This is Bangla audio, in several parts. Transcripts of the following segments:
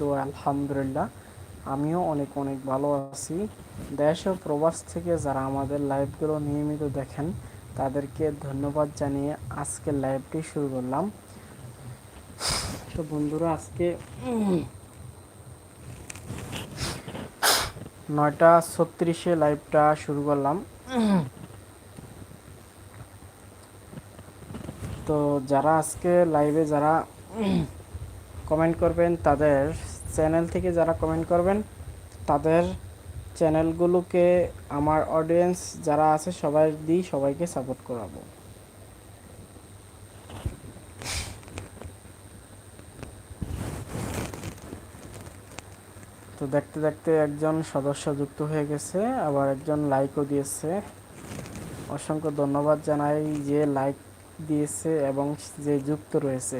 দোয়া আলহামদুলিল্লাহ, আমিও অনেক অনেক ভালো আছি। দেশ ও প্রবাস থেকে যারা আমাদের লাইভগুলো নিয়মিত দেখেন, তাদেরকে ধন্যবাদ জানিয়ে আজকে লাইভটি শুরু করলাম। তো বন্ধুরা, আজকে নয়টা ছত্রিশে লাইভটা শুরু করলাম। তো যারা আজকে লাইভে, যারা কমেন্ট করবেন, তাদের চ্যানেল থেকে যারা কমেন্ট করবেন, তাদের চ্যানেলগুলোকে আমার অডিয়েন্স যারা আছে সবাই দিই সবাইকে সাপোর্ট করাবো। তো দেখতে দেখতে একজন সদস্য যুক্ত হয়ে গেছে, আবার একজন লাইকও দিয়েছে। অসংখ্য ধন্যবাদ জানাই যে লাইক দিয়েছে এবং যে যুক্ত রয়েছে।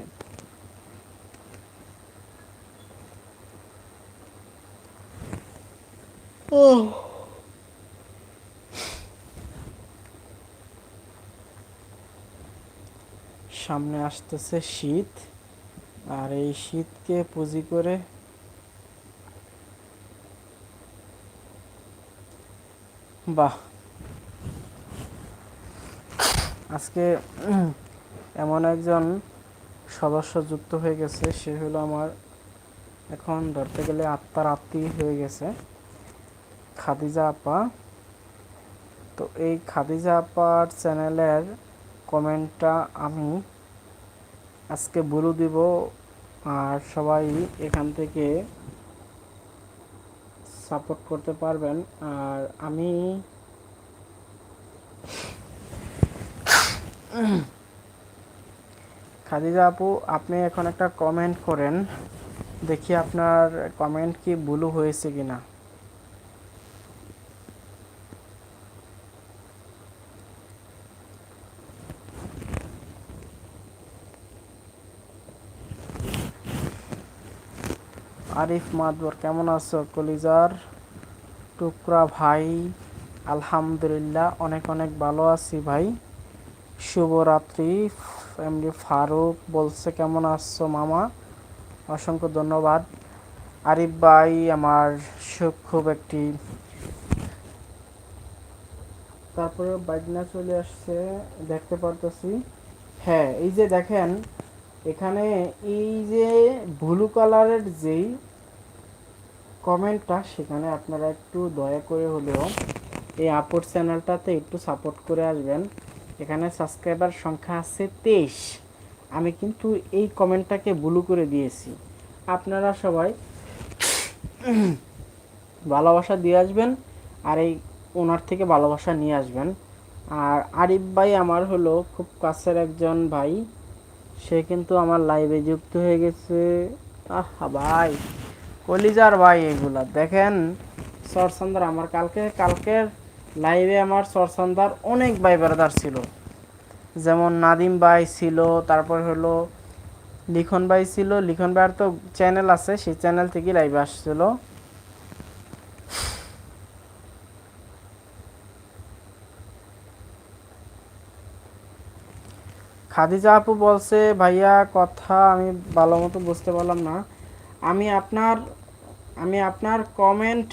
সামনে আসতেছে শীত, আর এই শীতকে পুঁজি করে বাহ। আজকে এমন একজন সদস্য যুক্ত হয়ে গেছে, সে হলো আমার, এখন ধরতে গেলে আত্মার আত্মীয় হয়ে গেছে। খাদিজা আপা। তো এই খাদিজা আপার চ্যানেলের কমেন্টটা আমি আজকে বলে দিব। আর সবাই এখান থেকে সাপোর্ট করতে পারবেন। আর আমি খাদিজা আপু, আপনি এখন একটা কমেন্ট করেন। দেখি আপনার কমেন্ট কি ভুলু হয়েছে কিনা। আরিফ মাদবর, কেমন আছো? কলিজার টুকরা ভাই, আলহামদুলিল্লাহ অনেক অনেক ভালো আছি ভাই। শুভরাত্রি, এমডি ফারুক বলছে, কেমন আছো মামা? অসংখ্য ধন্যবাদ। আরিফ ভাই, আমার সুখ খুব একটি। তারপরে বাইকনা চলে আসছে, দেখতে পারতেছি। হ্যাঁ এই যে দেখেন, এখানে এই যে ব্লু কালারের যেই কমেন্টটা সেখানে আপনারা একটু দয়া করে হলেও এই আপোর্ট চ্যানেলটাতে একটু সাপোর্ট করে আসবেন। এখানে সাবস্ক্রাইবার সংখ্যা আছে তেইশ। আমি কিন্তু এই কমেন্টটাকে ব্লু করে দিয়েছি। আপনারা সবাই ভালোবাসা দিয়ে আসবেন আর এই ওনার থেকে ভালোবাসা নিয়ে আসবেন। আর আরিফ ভাই আমার হলো খুব কাছের একজন ভাই। সে কিন্তু আমার লাইভে যুক্ত হয়ে গেছে। আহা ভাই। কলিজার ভাই এগুলা। দেখেন সরসন্দার আমার কালকে, কালকের লাইভে আমার সরসন্দার অনেক ভাই ব্রাদার ছিল। যেমন নাদিম ভাই ছিল, তারপর হলো লিখন ভাই ছিল। লিখন ভাইয়ের তো চ্যানেল আছে, সেই চ্যানেল থেকে লাইভে আসছিল। খাদিজা আপু বলছে, ভাইয়া, কথা আমি ভালো মতো বুঝতে পারলাম না। আমি আপনার আমি আপনার কমেন্ট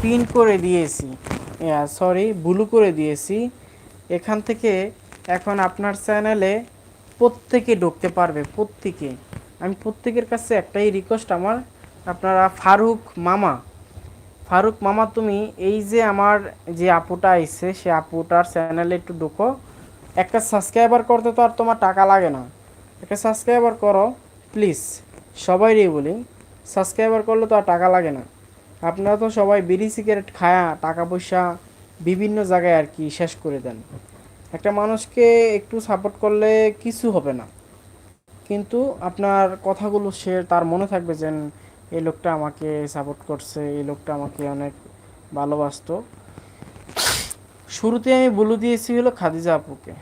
পিন করে দিয়েছি। সরি ব্লু করে দিয়েছি। এখান থেকে এখন আপনার চ্যানেলে প্রত্যেকে ঢুকতে পারবে, প্রত্যেকে। আমি প্রত্যেকের কাছে একটাই রিকোয়েস্ট আমার আপনারা ফারুক মামা। ফারুক মামা, তুমি এই যে আমার যে আপুটা আইছে, সে আপুটার চ্যানেলে একটু ঢুকো। একটা সাবস্ক্রাইবার করতে তো আর তোমার টাকা লাগে না। একটা সাবস্ক্রাইবার করো প্লিজ সবাইরই বলি সাবস্ক্রাইবার করলে তো আর টাকা লাগে না। আপনারা তো সবাই বিড়ি সিগারেট খায়া টাকা পয়সা বিভিন্ন জায়গায় আর কি শেষ করে দেন। একটা মানুষকে একটু সাপোর্ট করলে কিছু হবে না। কিন্তু আপনার কথাগুলো সে তার মনে থাকবে যে, এই লোকটা আমাকে সাপোর্ট করছে, এই লোকটা আমাকে অনেক ভালোবাসতো। শুরুতে আমি বলে দিয়েছি হলো খাদিজা আপুকে।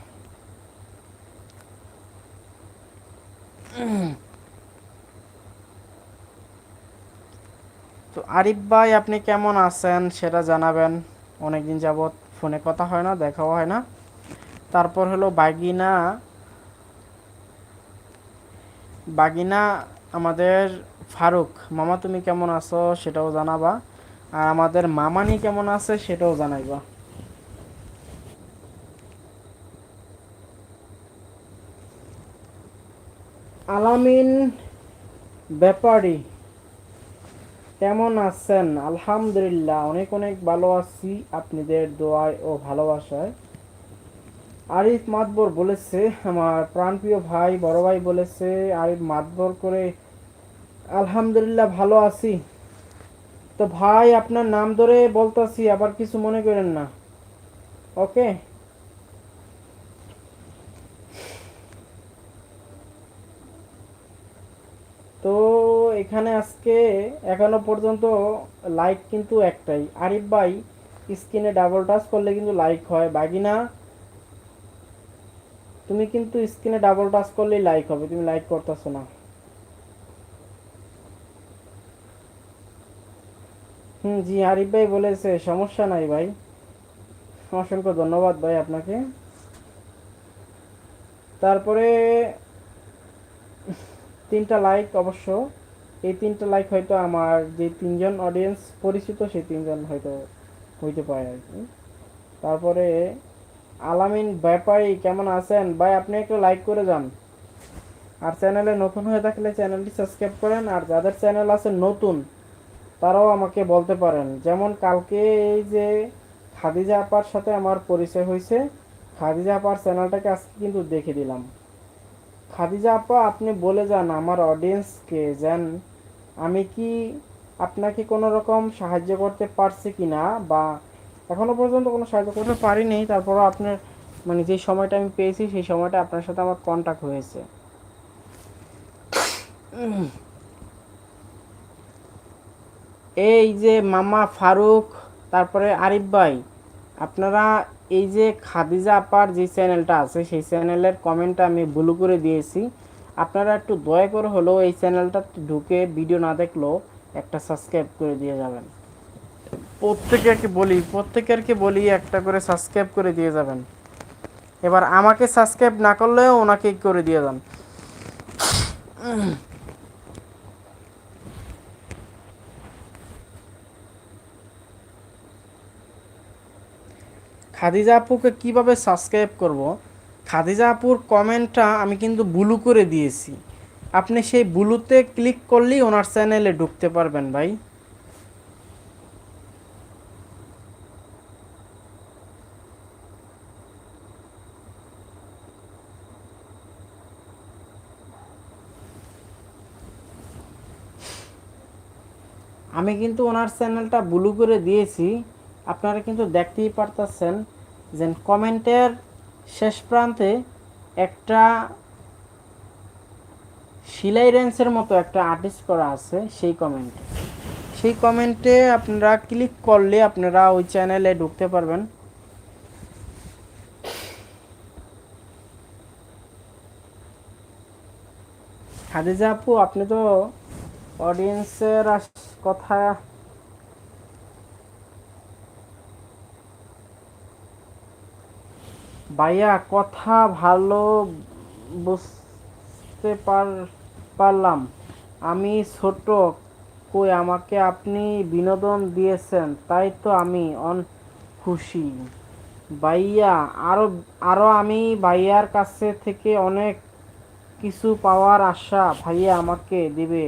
আরিফ ভাই, আপনি কেমন আছেন? সেটা জানাবেন। অনেকদিন যাবৎ ফোনে কথা হয় না, দেখাও হয় না। তারপর হলো বাগিনা। বাগিনা, আমাদের ফারুক। মামা, তুমি কেমন আছো? সেটাও জানাবা। আর আমাদের মামানি কেমন আছে? সেটাও জানাইবা। আলামিন ব্যাপারী। কেমন আছেন? আলহামদুলিল্লাহ, অনেক অনেক ভালো আছি আপনাদের দোয়ায় ও ভালোবাসায়। আরিফ মাতবর বলেছে, আমার প্রাণপ্রিয় ভাই, বড় ভাই বলেছে, আরিফ মাতবর করে, আলহামদুলিল্লাহ ভালো আছি। তো ভাই, আপনার নাম ধরে বলতাছি, আবার কিছু মনে করেন না। ওকে? তো এখানে আজকে এখনও পর্যন্ত লাইক কিন্তু একটাই। আরিফ ভাই, স্ক্রিনে ডাবল টাচ করলে কিন্তু লাইক হয়। বাগিনা, তুমি কিন্তু স্ক্রিনে ডাবল টাচ করলেই লাইক হবে। তুমি লাইক করতেছো না। হুম, জি, আরিফ ভাই বলেছে, সমস্যা নাই ভাই। অসংখ্য ধন্যবাদ ভাই আপনাকে। তারপরে তিনটা লাইক অবশ্য। এই তিনটা লাইক হয়তো আমার যে তিনজন অডিয়েন্স পরিচিত, সেই তিনজন হয়তো হইতে পারে আর কি। তারপরে আলামিন ব্যাপারী কেমন আছেন? ভাই, আপনি একটু লাইক করে যান। আর চ্যানেলে নতুন হয়ে থাকলে চ্যানেলটি সাবস্ক্রাইব করেন। আর যাদের চ্যানেল আছে নতুন, তারাও আমাকে বলতে পারেন। যেমন কালকে এই যে খাদিজা আপার সাথে আমার পরিচয় হয়েছে, খাদিজা আপার চ্যানেলটাকে আজকে কিন্তু দেখে দিলাম। খাদিজা আপা, আপনি বলে যান আমার অডিয়েন্সকে যেন আমি কি আপনাকে কোনো রকম সাহায্য করতে পারছি কি না, বা এখনও পর্যন্ত কোনো সাহায্য করতে পারিনি, তারপরও আপনার মানে যে সময়টা আমি পেয়েছি, সেই সময়টা আপনার সাথে আমার কন্টাক্ট হয়েছে। এই যে মামা ফারুক, তারপরে আরিফ ভাই, আপনারা এই যে খাদিজা আপার যে চ্যানেলটা আছে, সেই চ্যানেলের কমেন্টটা আমি ব্লু করে দিয়েছি। আপনারা একটু দয়া করে হলেও এই চ্যানেলটা ঢুকে ভিডিও না দেখলেও একটা সাবস্ক্রাইব করে দিয়ে যাবেন। প্রত্যেকে বলি প্রত্যেকেরকে বলি, একটা করে সাবস্ক্রাইব করে দিয়ে যাবেন। এবার আমাকে সাবস্ক্রাইব না করলেও ওনাকে করে দিয়ে যান। খাদিজা আপুকে কীভাবে সাবস্ক্রাইব করব? খাদিজা আপুর কমেন্টটা আমি কিন্তু ব্লু করে দিয়েছি। আপনি সেই ব্লুতে ক্লিক করলেই ওনার চ্যানেলে ঢুকতে পারবেন ভাই। আমি কিন্তু ওনার চ্যানেলটা ব্লু করে দিয়েছি। আপনারা কিন্তু দেখতেই পারতেছেন যে কমেন্টের শেষ প্রান্তে একটা সিলাই রেঞ্চের মতো একটা আর্টিস্ট করা আছে সেই কমেন্টে। সেই কমেন্টে আপনারা ক্লিক করলে আপনারা ওই চ্যানেলে ঢুকতে পারবেন। খাদিজা আপু, আপনি তো অডিয়েন্সের কথা ভাইয়া, কথা ভালো বুঝতে পার, পারলাম। আমি ছোট, কই আমাকে আপনি বিনোদন দিয়েছেন? তাই তো আমি অন খুশি ভাইয়া, আরও আরও আমি ভাইয়ার কাছে থেকে অনেক কিছু পাওয়ার আশা ভাইয়া আমাকে দিবে।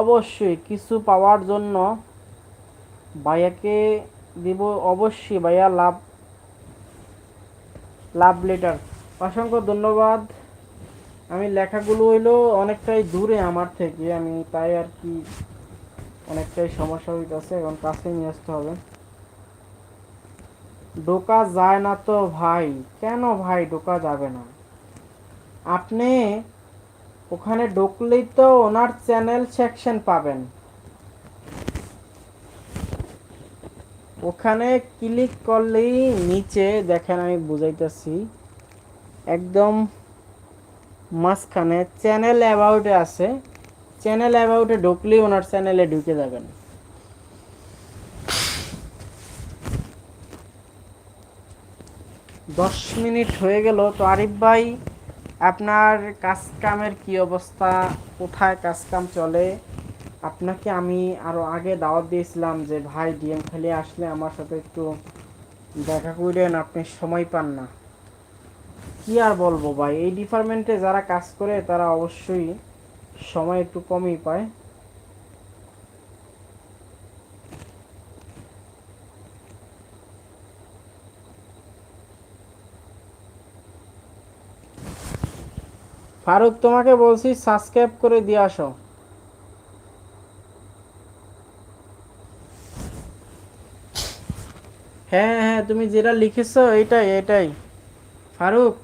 অবশ্যই কিছু পাওয়ার জন্য ভাইয়াকে দিব। অবশ্যই ভাইয়া লাভ লাভ লেটার অসংখ্য ধন্যবাদ। আমি লেখাগুলো হইল অনেকটাই দূরে আমার থেকে, আমি তাই আর কি অনেকটাই সমস্যা হইতেছে, এখন কাছে নিয়ে আসতে হবে। ঢোকা যায় না তো ভাই, কেন ভাই ঢোকা যাবে না? আপনি ওখানে ঢুকলেই তো ওনার চ্যানেল সেকশন পাবেন। ওখানে ক্লিক করলেই নিচে দেখেন আমি বুঝাইতেছি, একদম মাঝখানে চ্যানেল অ্যাবাউটে আছে। চ্যানেল অ্যাবাউটে ঢুকলেই ওনার চ্যানেলে ঢুকে যাবেন। দশ মিনিট হয়ে গেল। তো আরিফ ভাই, আপনার কাজ কামের কি অবস্থা? কোথায় কাজ কাম চলে? আপনাকে আমি আরও আগে দাওয়াত দিয়েছিলাম যে, ভাই ডিএম খেলে আসলে আমার সাথে একটু দেখা করেন, আপনি সময় পান না। কি আর বলব ভাই, এই ডিপার্টমেন্টে যারা কাজ করে, তারা অবশ্যই সময় একটু কমই পায়। ফারুক, তোমাকে বলছি সাবস্ক্রাইব করে দিয়ে আসো। হ্যাঁ হ্যাঁ তুমি যেটা লিখেছো এটাই এটাই। ফারুক।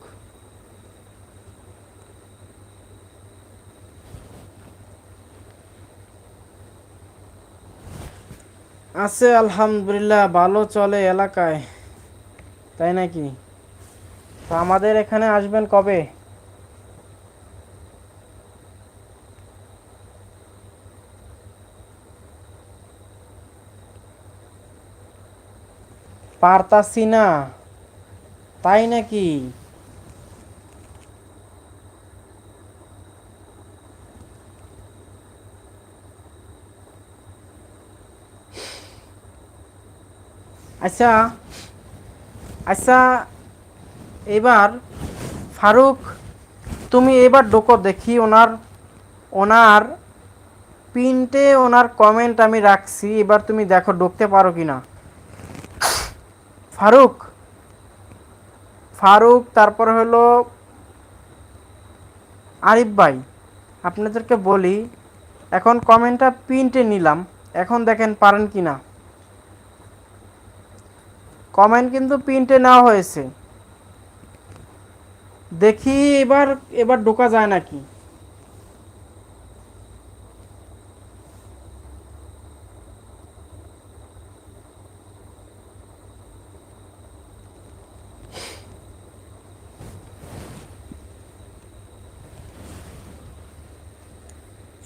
আছে, আলহামদুলিল্লাহ, ভালো চলে এলাকায়। তাই নাকি? তো আমাদের এখানে আসবেন কবে? পারতাছি না। তাই নাকি? আচ্ছা আচ্ছা এবার ফারুক, তুমি এবার ঢোকো দেখি ওনার ওনার প্রিন্টে ওনার কমেন্ট আমি রাখছি। এবার তুমি দেখো ঢুকতে পারো কিনা। ফারুক। ফারুক, তারপর হলো আরিফ ভাই। আপনাদেরকে বলি, এখন কমেন্টটা প্রিন্টে নিলাম। এখন দেখেন পারেন কি না। কমেন্ট কিন্তু প্রিন্টে নেওয়া হয়েছে। দেখি এবার এবার ঢোকা যায় নাকি।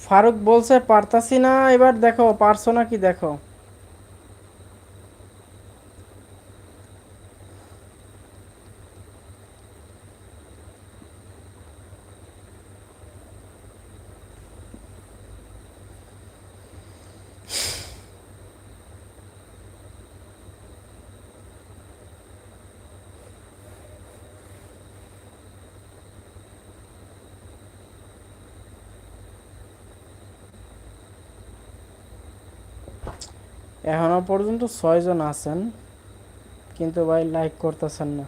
ফারুক বলছে পারতাছি না এবার দেখো পারছ নাকি দেখো? এখনও পর্যন্ত ছয়জন আছেন, কিন্তু ভাই লাইক করতেছেন না।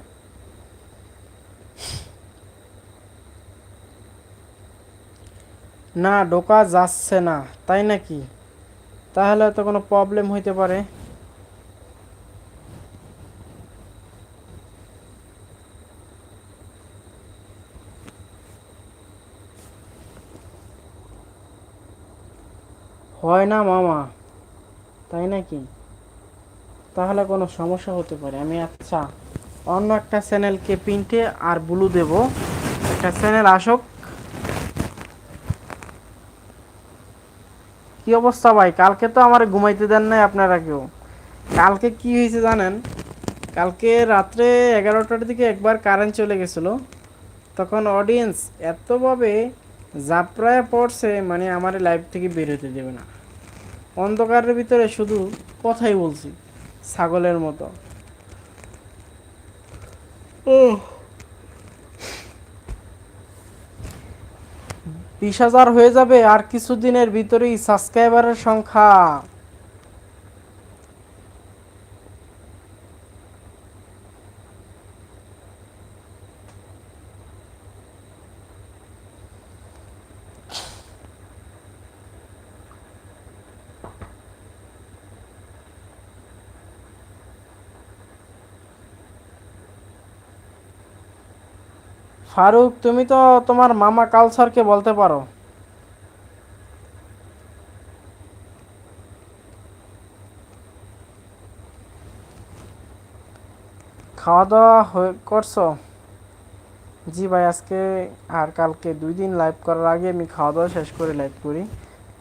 না, ঢোকা যাচ্ছে না, তাই নাকি? তাহলে তো কোনো প্রবলেম হইতে পারে। হয় না মামা। তাই নাকি? তাহলে কোনো সমস্যা হতে পারে। আমি আচ্ছা অন্য একটা চ্যানেলকে প্রিন্টে আর ব্লু দেব। একটা চ্যানেল আসুক। কি অবস্থা ভাই? কালকে তো আমার ঘুমাইতে দেন নাই আপনারা কেউ। কালকে কি হয়েছে জানেন? কালকে রাত্রে এগারোটার দিকে একবার কারেন্ট চলে গেছিল। তখন অডিয়েন্স এতভাবে জাপড়ায় পড়ছে মানে আমার লাইভ থেকে বের হতে দেবে না। অন্ধকারের ভিতরে শুধু কথাই বলছি ছাগলের মতো। ও বিশ হাজার হয়ে যাবে আর কিছুদিনের ভিতরেই সাবস্ক্রাইবারের সংখ্যা। ফারুক, তুমি তো তোমার মামা কালসারকে বলতে পারো। খাওয়া দাওয়া করছ? জি ভাই, আজকে আর কালকে দুই দিন লাইভ করার আগে আমি খাওয়া দাওয়া শেষ করে লাইভ করি।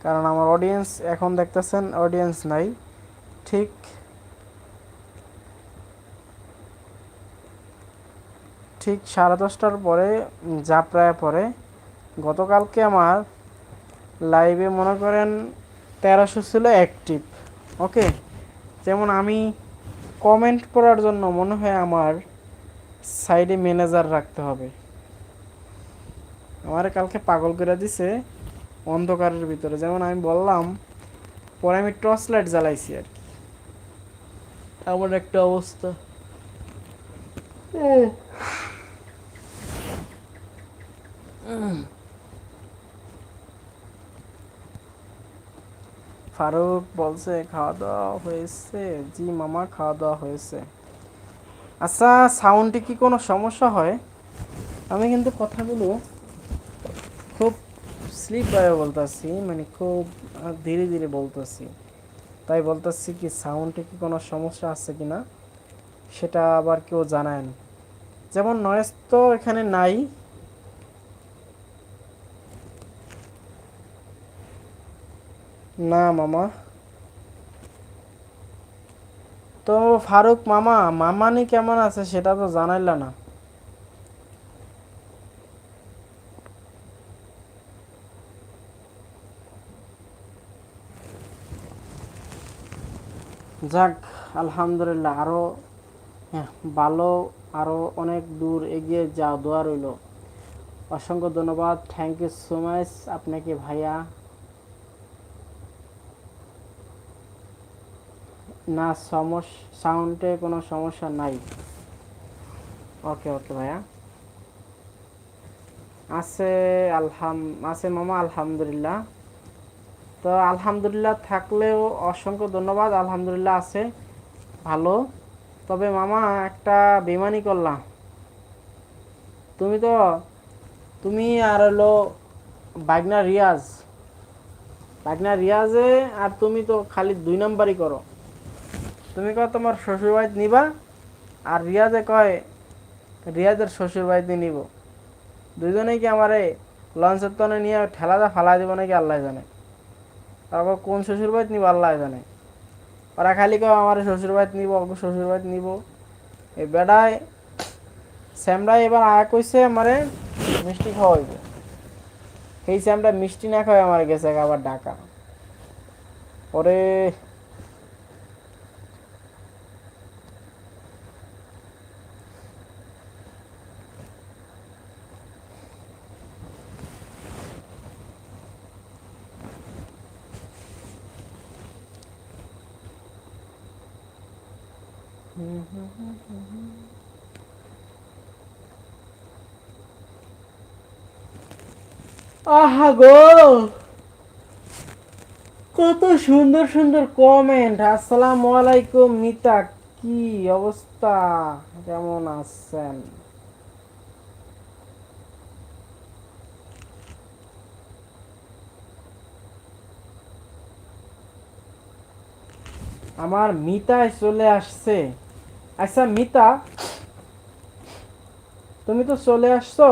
কারণ আমার অডিয়েন্স এখন দেখতেছেন অডিয়েন্স নাই। ঠিক ঠিক সাড়ে দশটার পরে যা প্রায় পরে। গতকালকে আমার লাইভে মনে করেন তেরোশো ছিল অ্যাক্টিভ ওকে যেমন আমি কমেন্ট করার জন্য মনে হয় আমার সাইডে ম্যানেজার রাখতে হবে। আমার কালকে পাগল করে দিছে অন্ধকারের ভিতরে। যেমন আমি বললাম পরে আমি টর্চ লাইট জ্বালাইছি আর কি। এমন একটা অবস্থা। ফারুক বলছে খাওয়া দাওয়া হয়েছে। জি মামা খাওয়া দাওয়া হয়েছে। আচ্ছা সাউন্ডে কি কোনো সমস্যা হয়? আমি কিন্তু কথাগুলো খুব স্লিপ ভাবে বলতেছি মানে খুব ধীরে ধীরে বলতেছি। তাই বলতেছি কি, সাউন্ডে কি কোনো সমস্যা আছে কি না? সেটা আবার কেউ জানায় যেমন নয়েজ তো এখানে নাই। না, মামা। তো ফারুক মামা, মামানি কেমন আছে সেটা তো জানাইলা না। যাক, আলহামদুলিল্লাহ, আরও ভালো, আরও অনেক দূর এগিয়ে যাও দোয়া রইল। অসংখ্য ধন্যবাদ থ্যাংক ইউ সো মাচ আপনাকে ভাইয়া। না সমস্যা সাউন্ডে কোনো সমস্যা নাই। ওকে ওকে ভাইয়া। আছে আলহাম, আছে মামা, আলহামদুলিল্লাহ। তো আলহামদুলিল্লাহ থাকলেও অসংখ্য ধন্যবাদ, আলহামদুলিল্লাহ আছে, ভালো। তবে মামা, একটা বেমানি করলাম। তুমি তো, তুমি আর হলো বাগনা রিয়াজ। বাগনা রিয়াজে আর তুমি তো খালি দুই নাম্বারই করো। তুমি কয় তোমার শ্বশুর বাড়িতে নিবা? আর রিয়াজে কয়, রিয়াজের শ্বশুর বাড়িতে নিব। দুজনেই কি আমারে লঞ্চের তনে নিয়ে ঠেলাতে ফালাই দেবো নাকি আল্লাহ জানে। তারপর কোন শ্বশুর বাড়িতে নিব আল্লাহ জানে। ওরা খালি কয়, আমার শ্বশুর বাড়িতে নিব ওকে শ্বশুর বাড়িতে নিব। এই বেড়ায়, স্যামরাই এবার আয়া কইছে, আমারে মিষ্টি খাওয়াইব। সেই স্যামটা মিষ্টি না খাওয়াই আমার গেছে আবার ডাকা ওরে আহা গো! কত সুন্দর সুন্দর কমেন্ট আসসালামু আলাইকুম, মিতা। কি অবস্থা? কেমন আছেন? আমার মিতায় চলে আসছে। আচ্ছা মিতা, তুমি তো চলে আসছো?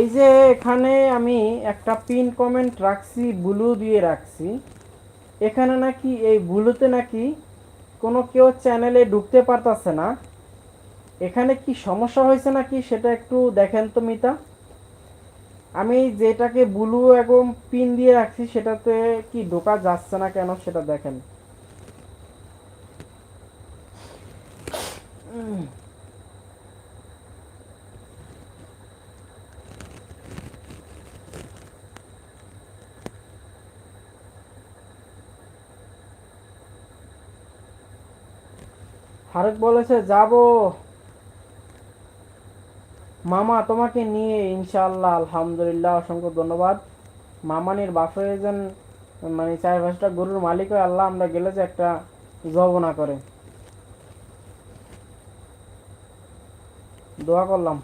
এই যে এখানে আমি একটা পিন কমেন্ট রাখছি ব্লু দিয়ে রাখছি। এখানে নাকি, এই ব্লুতে নাকি কোনো কেউ চ্যানেলে ঢুকতে পারতাছে না। এখানে কি সমস্যা হয়েছে নাকি সেটা একটু দেখেন তো মিতা। আমি যেটাকে ব্লু এবং পিন দিয়ে রাখছি, সেটাতে কি ঢোকা যাচ্ছে না কেন সেটা দেখেন। ফারুক বলেছে, যাব। মামা, তোমাকে নিয়ে ইনশাআল্লাহ, আলহামদুলিল্লাহ, অসংখ্য ধন্যবাদ। মামানির বাপে যেন মানে চার পাঁচটা গরুর মালিক হয় আল্লাহ আমরা গেলে যে একটা জবনা করে। দোয়া করলাম।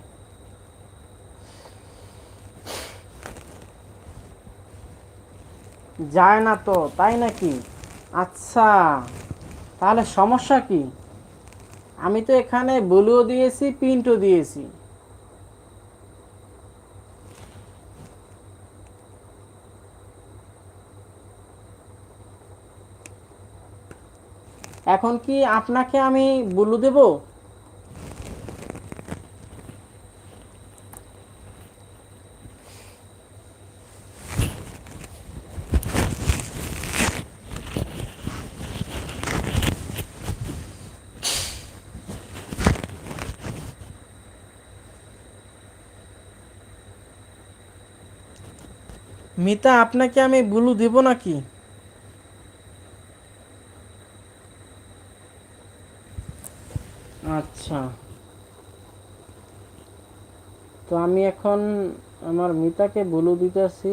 যায় না তো, তাই নাকি? আচ্ছা তাহলে সমস্যা কি? আমি তো এখানে ব্লুও দিয়েছি প্রিন্টও দিয়েছি। এখন কি আপনাকে আমি ব্লু দেব? মিতা আপনাকে আমি বুলু দেব নাকি? আচ্ছা। তো আমি এখন আমার মিতাকে ব্লু দিতেছি।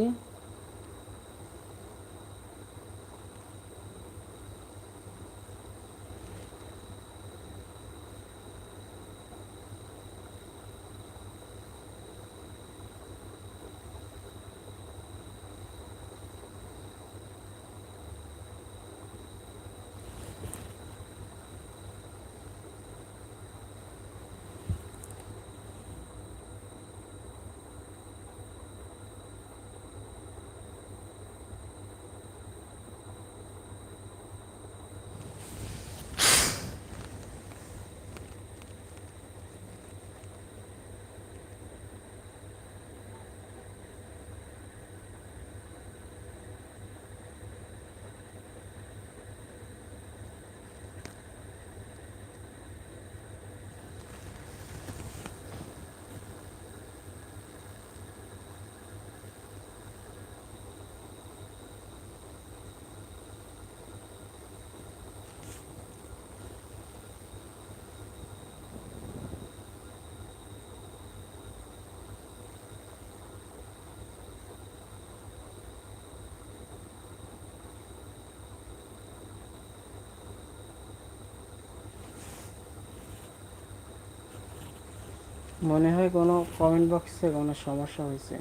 মনে হয় কোনো কমেন্ট বক্সে কোনো সমস্যা হয়েছে।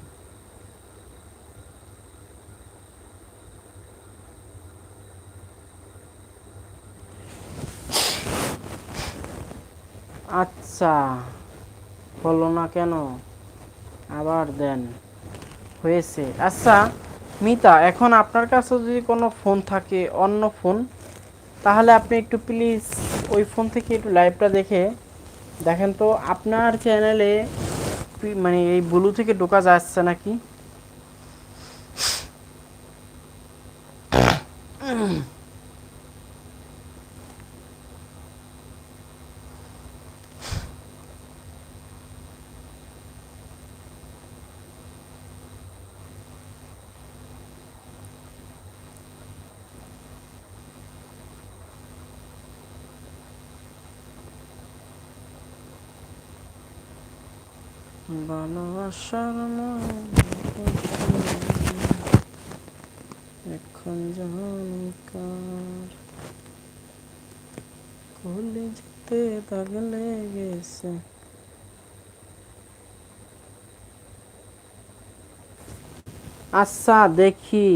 আচ্ছা হলো না কেন? আবার দেন। হয়েছে। আচ্ছা মিতা, এখন আপনার কাছে যদি কোনো ফোন থাকে, অন্য ফোন তাহলে আপনি একটু প্লিজ ওই ফোন থেকে একটু লাইভটা দেখে দেখেন তো আপনার চ্যানেলে মানে এই ব্লু থেকে ঢোকা যাচ্ছে নাকি? ভালোবাসার এখন জানকার কলি যেতে দাগ লেগেছে আচ্ছা দেখি।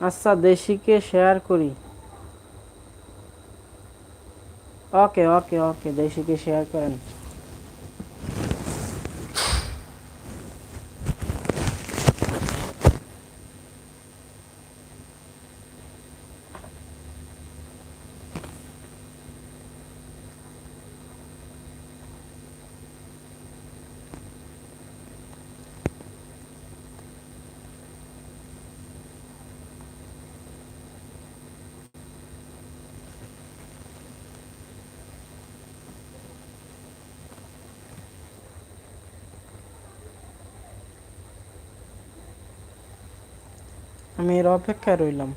আচ্ছা দেশিকে শেয়ার করি। ওকে ওকে ওকে দেশিকে শেয়ার করেন। আমি এর অপেক্ষায় রইলাম।